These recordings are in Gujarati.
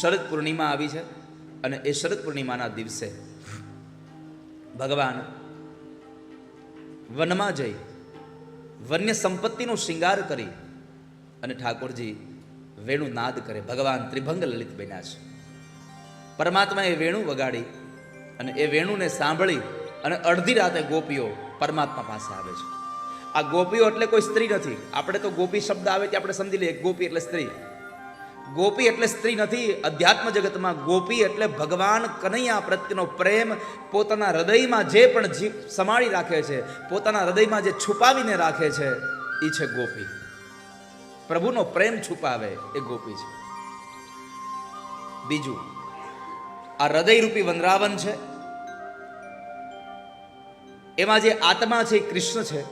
શરદ પૂર્ણિમા આવી છે અને એ શરદ પૂર્ણિમાના દિવસે ભગવાન વનમાં જઈ વન્ય સંપત્તિનો શિંગાર કરી અને ઠાકોરજી વેણુ નાદ કરે. ભગવાન ત્રિભંગ લલિત બન્યા છે. પરમાત્માએ વેણુ વગાડી અને એ વેણુને સાંભળી અને અડધી રાતે ગોપીઓ પરમાત્મા પાસે આવે છે. આ ગોપીઓ એટલે કોઈ સ્ત્રી નથી. આપણે તો ગોપી શબ્દ આવે ત્યાં આપણે સમજી લઈએ ગોપી એટલે સ્ત્રી. ગોપી એટલે સ્ત્રી નથી, અધ્યાત્મ જગતમાં ગોપી એટલે ભગવાન કનૈયા પ્રત્યેનો પ્રેમ પોતાના હૃદયમાં જે પણ જીવ સમાળી રાખે છે, પોતાના હૃદયમાં જે છુપાવીને રાખે છે એ છે ગોપી. પ્રભુનો પ્રેમ છુપાવે એ ગોપી છે. બીજું, આ હૃદયરૂપી વનરાવન છે. એમાં જે આત્મા છે એ કૃષ્ણ છે.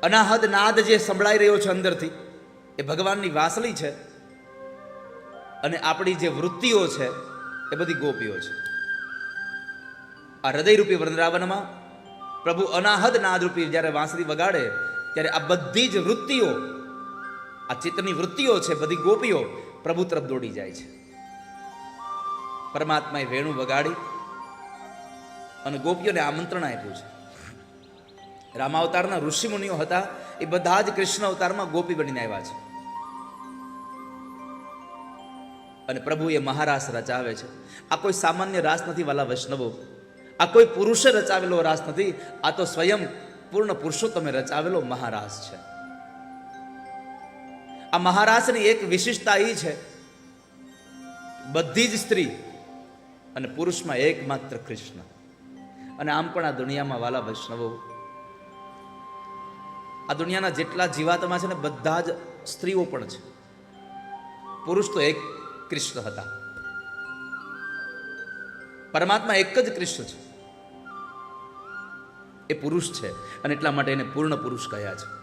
અનાહદ નાદ જે સંભળાઈ રહ્યો છે અંદરથી એ ભગવાનની વાસળી છે અને આપણી જે વૃત્તિઓ છે એ બધી ગોપીઓ છે. આ હૃદયરૂપી વૃંદાવનમાં પ્રભુ અનાહદ નાદરૂપી જ્યારે વાંસળી વગાડે ત્યારે આ બધી જ વૃત્તિઓ, આ ચિત્તની વૃત્તિઓ છે, બધી ગોપીઓ પ્રભુ તરફ દોડી જાય છે. પરમાત્માએ વેણુ વગાડી અને ગોપીઓને આમંત્રણ આપ્યું છે. રામાવતારના ઋષિમુનિઓ હતા, એ બધા જ કૃષ્ણ અવતારમાં ગોપી બનીને આવ્યા છે. અને પ્રભુએ મહારાસ રચાવે છે. આ કોઈ સામાન્ય રાસ નથી વાલા વૈષ્ણવો. આ કોઈ પુરુષે રચાવેલો રાસ નથી. આ તો સ્વયં પૂર્ણ પુરુષોત્તમે રચાવેલો મહારાસ છે. આ મહારાસની એક વિશિષ્ટતા એ છે. બધી જ સ્ત્રી અને પુરુષમાં એકમાત્ર કૃષ્ણ. અને આમ પણ આ દુનિયામાં વાલા વૈષ્ણવો. આ દુનિયાના જેટલા જીવાતમાં છે ને બધા જ સ્ત્રીઓ પણ છે. પુરુષ તો એક કૃષ્ણ હતા. પરમાત્મા એક જ કૃષ્ણ છે. એ પુરુષ છે અને એટલા માટે એને પૂર્ણ પુરુષ કહ્યા છે.